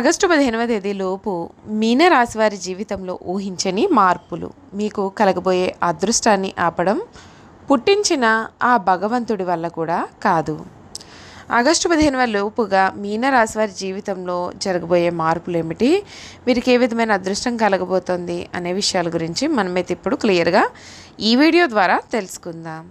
August పదిహేనవ తేదీ లోపు మీనరాశి వారి జీవితంలో ఊహించని మార్పులు. మీకు కలగబోయే అదృష్టాన్ని ఆపడం పుట్టించిన ఆ భగవంతుడి వల్ల కూడా కాదు. ఆగస్టు పదిహేనవ లోపుగా మీనరాశి వారి జీవితంలో జరగబోయే మార్పులు ఏమిటి? వీరికి ఏ విధమైన అదృష్టం కలగబోతోంది? అనే విషయాల గురించి మనమైతే ఇప్పుడు క్లియర్గా ఈ వీడియో ద్వారా తెలుసుకుందాం.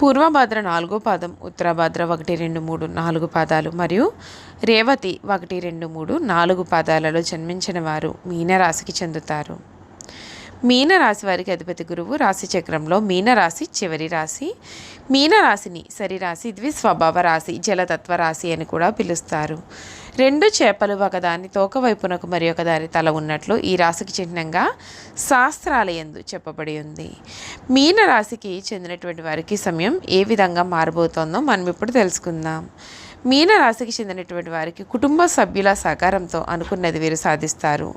పూర్వభద్ర నాలుగో పాదం ఉత్తరభద్ర ఒకటి రెండు మూడు నాలుగు పాదాలు మరియు రేవతి ఒకటి రెండు మూడు నాలుగు పాదాలలో జన్మించిన వారు మీనరాశికి చెందుతారు. మీనరాశి వారికి అధిపతి గురువు రాశి చక్రంలో మీనరాశి చివరి రాశి. మీనరాశిని సరిరాశి ద్విస్వభావ రాశి జలతత్వ రాశి అని కూడా పిలుస్తారు. రెండు చేపలు ఒకదాని తోక వైపునకు మరి ఒకదాని తల ఉన్నట్లు ఈ రాశికి చిహ్నంగా శాస్త్రాలయందు చెప్పబడి ఉంది. మీనరాశికి చెందినటువంటి వారికి సమయం ఏ విధంగా మారబోతోందో మనం ఇప్పుడు తెలుసుకుందాం. మీనరాశికి చెందినటువంటి వారికి కుటుంబ సభ్యుల సహకారంతో అనుకున్నది వీరు సాధిస్తారు.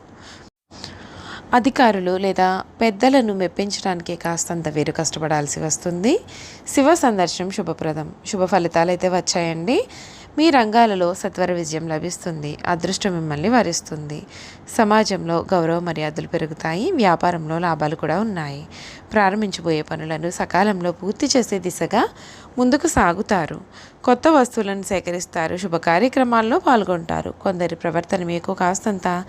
అధికారులు లేదా పెద్దలను మెప్పించడానికి కాస్తంత వీరు కష్టపడాల్సి వస్తుంది. శివ సందర్శనం శుభప్రదం. శుభ ఫలితాలు అయితే వచ్చాయండి. మీ రంగాలలో సత్వర విజయం లభిస్తుంది అదృష్టం మిమ్మల్ని వరిస్తుంది. సమాజంలో గౌరవ మర్యాదలు పెరుగుతాయి వ్యాపారంలో లాభాలు కూడా ఉన్నాయి. ప్రారంభించబోయే పనులను సకాలంలో పూర్తి చేసే దిశగా ముందుకు సాగుతారు. కొత్త వస్తువులను సేకరిస్తారు శుభ కార్యక్రమాల్లో పాల్గొంటారు. కొందరి ప్రవర్తన మీకు కాస్తంత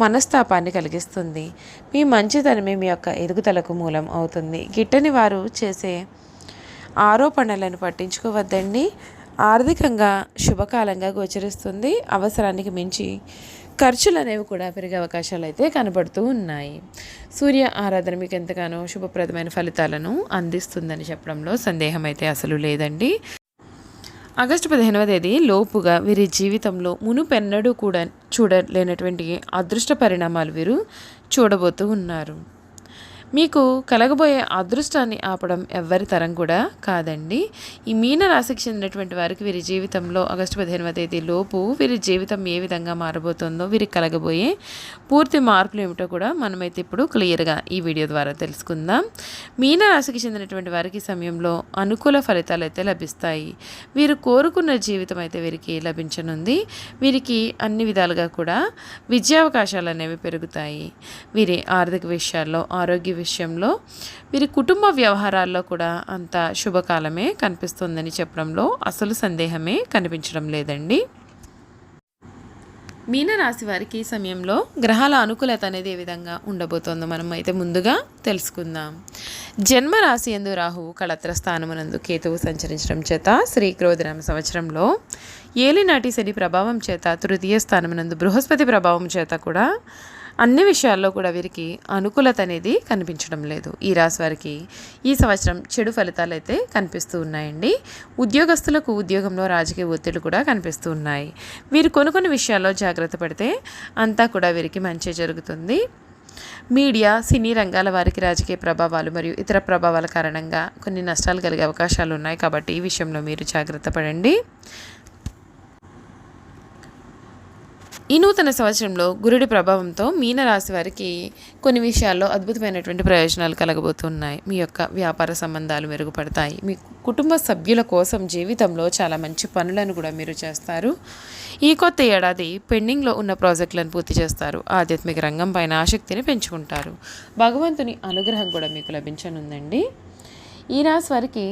మనస్తాపాన్ని కలిగిస్తుంది. మీ మంచితనమే మీ యొక్క ఎదుగుదలకు మూలం అవుతుంది. గిట్టని వారు చేసే ఆరోపణలను పట్టించుకోవద్దండి. ఆర్థికంగా శుభకాలంగా గోచరిస్తుంది. అవసరానికి మించి ఖర్చులు అనేవి కూడా పెరిగే అవకాశాలు అయితే కనబడుతూ ఉన్నాయి. సూర్య ఆరాధన మీకు ఎంతగానో శుభప్రదమైన ఫలితాలను అందిస్తుందని చెప్పడంలో సందేహం అయితే అసలు లేదండి. ఆగస్టు పదిహేనవ తేదీ లోపుగా వీరి జీవితంలో మునుపెన్నడూ కూడా చూడలేనటువంటి అదృష్ట పరిణామాలు వీరు చూడబోతూ ఉన్నారు. మీకు కలగబోయే అదృష్టాన్ని ఆపడం ఎవ్వరి తరం కూడా కాదండి. ఈ మీన రాశికి చెందినటువంటి వారికి వీరి జీవితంలో ఆగస్టు పదిహేనవ తేదీ లోపు వీరి జీవితం ఏ విధంగా మారబోతుందో వీరికి కలగబోయే పూర్తి మార్పులు ఏమిటో కూడా మనమైతే ఇప్పుడు క్లియర్గా ఈ వీడియో ద్వారా తెలుసుకుందాం. మీన రాశికి చెందినటువంటి వారికి సమయంలో అనుకూల ఫలితాలు అయితే లభిస్తాయి. వీరు కోరుకున్న జీవితం అయితే వీరికి లభించనుంది. వీరికి అన్ని విధాలుగా కూడా విద్యావకాశాలు అనేవి పెరుగుతాయి. వీరి ఆర్థిక విషయాల్లో ఆరోగ్య విషయంలో వీరి కుటుంబ వ్యవహారాల్లో కూడా అంత శుభకాలమే కనిపిస్తుందని చెప్పడంలో అసలు సందేహమే కనిపించడం లేదండి. మీనరాశి వారికి ఈ సమయంలో గ్రహాల అనుకూలత అనేది ఏ విధంగా ఉండబోతోందో మనం అయితే ముందుగా తెలుసుకుందాం. జన్మరాశి ఎందు రాహువు కళత్ర స్థానమునందు కేతువు సంచరించడం చేత శ్రీ క్రోధనామ సంవత్సరంలో ఏలినాటి శని ప్రభావం చేత తృతీయ స్థానమునందు బృహస్పతి ప్రభావం చేత కూడా అన్ని విషయాల్లో కూడా వీరికి అనుకూలత అనేది కనిపించడం లేదు. ఈ రాశి వారికి ఈ సంవత్సరం చెడు ఫలితాలు అయితే కనిపిస్తూ ఉన్నాయండి. ఉద్యోగస్తులకు ఉద్యోగంలో రాజకీయ ఒత్తిడి కూడా కనిపిస్తూ ఉన్నాయి. వీరు కొన్ని కొన్ని విషయాల్లో జాగ్రత్త పడితే అంతా కూడా వీరికి మంచి జరుగుతుంది. మీడియా సినీ రంగాల వారికి రాజకీయ ప్రభావాలు మరియు ఇతర ప్రభావాల కారణంగా కొన్ని నష్టాలు కలిగే అవకాశాలు ఉన్నాయి కాబట్టి ఈ విషయంలో మీరు జాగ్రత్త పడండి. ఈ నూతన సంవత్సరంలో గురుడి ప్రభావంతో మీనరాశి వారికి కొన్ని విషయాల్లో అద్భుతమైనటువంటి ప్రయోజనాలు కలగబోతున్నాయి. మీ యొక్క వ్యాపార సంబంధాలు మెరుగుపడతాయి. మీ కుటుంబ సభ్యుల కోసం జీవితంలో చాలా మంచి పనులను కూడా మీరు చేస్తారు. ఈ కొత్త ఏడాది పెండింగ్లో ఉన్న ప్రాజెక్టులను పూర్తి చేస్తారు. ఆధ్యాత్మిక రంగం పైన ఆసక్తిని పెంచుకుంటారు. భగవంతుని అనుగ్రహం కూడా మీకు లభించనుందండి. ఈ రాశి వారికి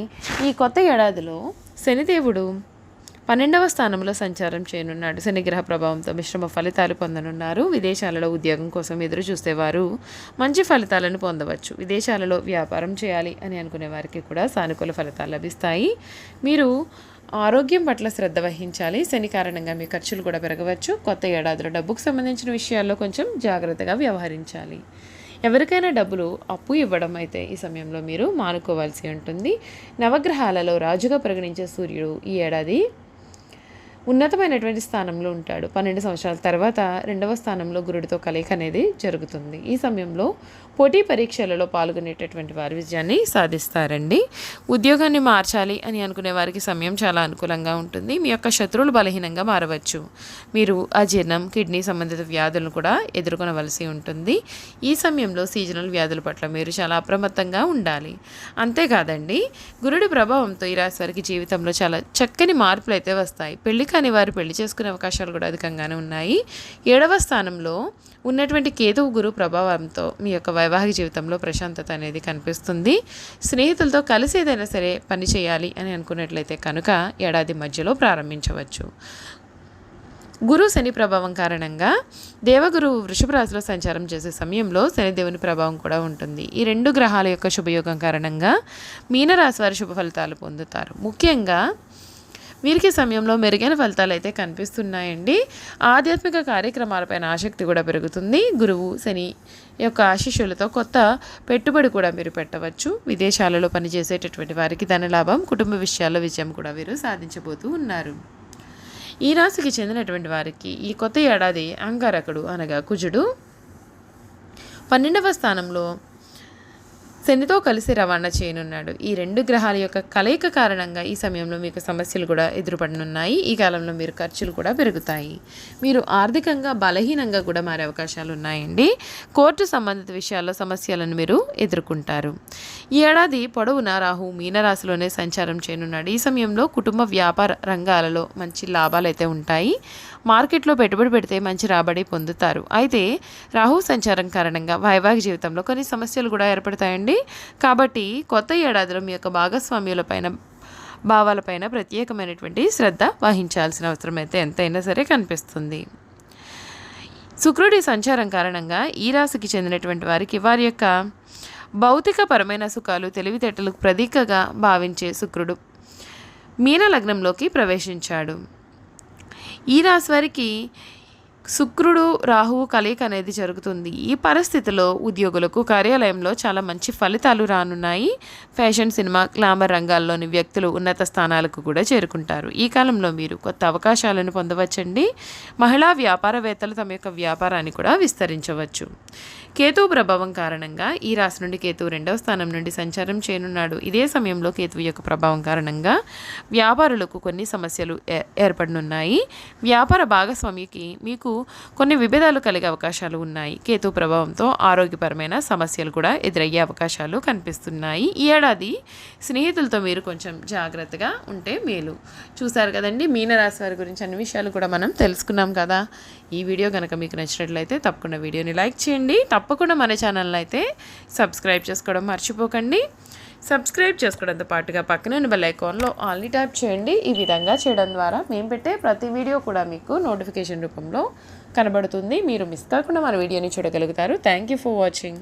ఈ కొత్త ఏడాదిలో శనిదేవుడు పన్నెండవ స్థానంలో సంచారం చేయనున్నాడు. శనిగ్రహ ప్రభావంతో మిశ్రమ ఫలితాలు పొందనున్నారు. విదేశాలలో ఉద్యోగం కోసం ఎదురు చూసేవారు మంచి ఫలితాలను పొందవచ్చు. విదేశాలలో వ్యాపారం చేయాలి అని అనుకునే వారికి కూడా సానుకూల ఫలితాలు లభిస్తాయి. మీరు ఆరోగ్యం పట్ల శ్రద్ధ వహించాలి. శని కారణంగా మీ ఖర్చులు కూడా పెరగవచ్చు. కొత్త ఏడాదిలో డబ్బుకు సంబంధించిన విషయాల్లో కొంచెం జాగ్రత్తగా వ్యవహరించాలి. ఎవరికైనా డబ్బులు అప్పు ఇవ్వడం అయితే ఈ సమయంలో మీరు మానుకోవాల్సి ఉంటుంది. నవగ్రహాలలో రాజుగా పరిగణించే సూర్యుడు ఈ ఏడాది ఉన్నతమైనటువంటి స్థానంలో ఉంటాడు. పన్నెండు సంవత్సరాల తర్వాత రెండవ స్థానంలో గురుడితో కలయిక అనేది జరుగుతుంది. ఈ సమయంలో పోటీ పరీక్షలలో పాల్గొనేటటువంటి వారి విజయాన్ని సాధిస్తారండి. ఉద్యోగాన్ని మార్చాలి అని అనుకునే వారికి సమయం చాలా అనుకూలంగా ఉంటుంది. మీ యొక్క శత్రువులు బలహీనంగా మారవచ్చు. మీరు అజీర్ణం కిడ్నీ సంబంధిత వ్యాధులను కూడా ఎదుర్కొనవలసి ఉంటుంది. ఈ సమయంలో సీజనల్ వ్యాధుల పట్ల మీరు చాలా అప్రమత్తంగా ఉండాలి. అంతేకాదండి గురుడి ప్రభావంతో ఈ రాశి వారికి జీవితంలో చాలా చక్కని మార్పులు అయితే వస్తాయి. పెళ్ళి కాని వారు పెళ్ళి చేసుకునే అవకాశాలు కూడా అధికంగానే ఉన్నాయి. ఏడవ స్థానంలో ఉన్నటువంటి కేతువు గురు ప్రభావంతో మీ యొక్క వైవాహిక జీవితంలో ప్రశాంతత అనేది కనిపిస్తుంది. స్నేహితులతో కలిసి ఏదైనా సరే పని చేయాలి అని అనుకున్నట్లయితే కనుక ఏడాది మధ్యలో ప్రారంభించవచ్చు. గురు శని ప్రభావం కారణంగా దేవగురు వృషభ రాశిలో సంచారం చేసే సమయంలో శనిదేవుని ప్రభావం కూడా ఉంటుంది. ఈ రెండు గ్రహాల యొక్క శుభయోగం కారణంగా మీనరాశి వారి శుభ ఫలితాలు పొందుతారు. ముఖ్యంగా వీరికి సమయంలో మెరుగైన ఫలితాలు అయితే కనిపిస్తున్నాయండి. ఆధ్యాత్మిక కార్యక్రమాలపైన ఆసక్తి కూడా పెరుగుతుంది. గురువు శని యొక్క ఆశీస్సులతో కొత్త పెట్టుబడి కూడా మీరు పెట్టవచ్చు. విదేశాలలో పనిచేసేటటువంటి వారికి ధనలాభం కుటుంబ విషయాల్లో విజయం కూడా వీరు సాధించబోతూ ఉన్నారు. ఈ రాశికి చెందినటువంటి వారికి ఈ కొత్త ఏడాది అంగారకుడు అనగా కుజుడు. పన్నెండవ స్థానంలో శనితో కలిసి రవాణా చేయనున్నాడు. ఈ రెండు గ్రహాల యొక్క కలయిక కారణంగా ఈ సమయంలో మీకు సమస్యలు కూడా ఎదురుపడనున్నాయి. ఈ కాలంలో మీరు ఖర్చులు కూడా పెరుగుతాయి. మీరు ఆర్థికంగా బలహీనంగా కూడా మారే అవకాశాలు ఉన్నాయండి కోర్టు సంబంధిత విషయాల్లో సమస్యలను మీరు ఎదుర్కొంటారు. ఈ ఏడాది పొడవునా రాహు మీనరాశిలోనే సంచారం చేయనున్నాడు. ఈ సమయంలో కుటుంబ వ్యాపార రంగాలలో మంచి లాభాలు అయితే ఉంటాయి. మార్కెట్లో పెట్టుబడి పెడితే మంచి రాబడి పొందుతారు. అయితే రాహు సంచారం కారణంగా వైవాహిక జీవితంలో కొన్ని సమస్యలు కూడా ఏర్పడతాయండి. కాబట్టి కొత్త ఏడాదిలో మీ యొక్క భాగస్వామ్యులపైన భావాలపైన ప్రత్యేకమైనటువంటి శ్రద్ధ వహించాల్సిన అవసరం అయితే ఎంతైనా సరే కనిపిస్తుంది. శుక్రుడి సంచారం కారణంగా ఈ రాశికి చెందినటువంటి వారికి వారి యొక్క భౌతికపరమైన సుఖాలు తెలివితేటలకు ప్రతీకగా భావించే శుక్రుడు. మీన లగ్నంలోకి ప్రవేశించాడు. ఈ రాశి వారికి శుక్రుడు రాహువు కలయిక అనేది జరుగుతుంది. ఈ పరిస్థితిలో ఉద్యోగులకు కార్యాలయంలో చాలా మంచి ఫలితాలు రానున్నాయి. ఫ్యాషన్ సినిమా గ్లామర్ రంగాల్లోని వ్యక్తులు ఉన్నత స్థానాలకు కూడా చేరుకుంటారు. ఈ కాలంలో మీరు కొత్త అవకాశాలను పొందవచ్చండి. మహిళా వ్యాపారవేత్తలు తమ యొక్క వ్యాపారాన్ని కూడా విస్తరించవచ్చు. కేతువు ప్రభావం కారణంగా ఈ రాశి నుండి కేతు రెండవ స్థానం నుండి సంచారం చేయనున్నాడు. ఇదే సమయంలో కేతువు యొక్క ప్రభావం కారణంగా వ్యాపారులకు కొన్ని సమస్యలు ఏర్పడనున్నాయి. వ్యాపార భాగస్వామికి మీకు కొన్ని విభేదాలు కలిగే అవకాశాలు ఉన్నాయి. కేతు ప్రభావంతో ఆరోగ్యపరమైన సమస్యలు కూడా ఎదురయ్యే అవకాశాలు కనిపిస్తున్నాయి. ఈ ఏడాది స్నేహితులతో మీరు కొంచెం జాగ్రత్తగా ఉంటే మేలు. చూసారు కదండి మీనరాశి వారి గురించి అన్ని విషయాలు కూడా మనం తెలుసుకున్నాం కదా. ఈ వీడియో కనుక మీకు నచ్చినట్లయితే తప్పకుండా వీడియోని లైక్ చేయండి. తప్పకుండా మన ఛానల్ అయితే సబ్స్క్రైబ్ చేసుకోవడం మర్చిపోకండి. సబ్స్క్రైబ్ చేసుకోవడంతో పాటుగా పక్కనే ఉన్న బెల్ ఐకాన్లో ఆల్ని ట్యాప్ చేయండి. ఈ విధంగా చేయడం ద్వారా మేము పెట్టే ప్రతి వీడియో కూడా మీకు నోటిఫికేషన్ రూపంలో కనబడుతుంది. మీరు మిస్ కాకుండా మన వీడియోని చూడగలుగుతారు. Thank you for watching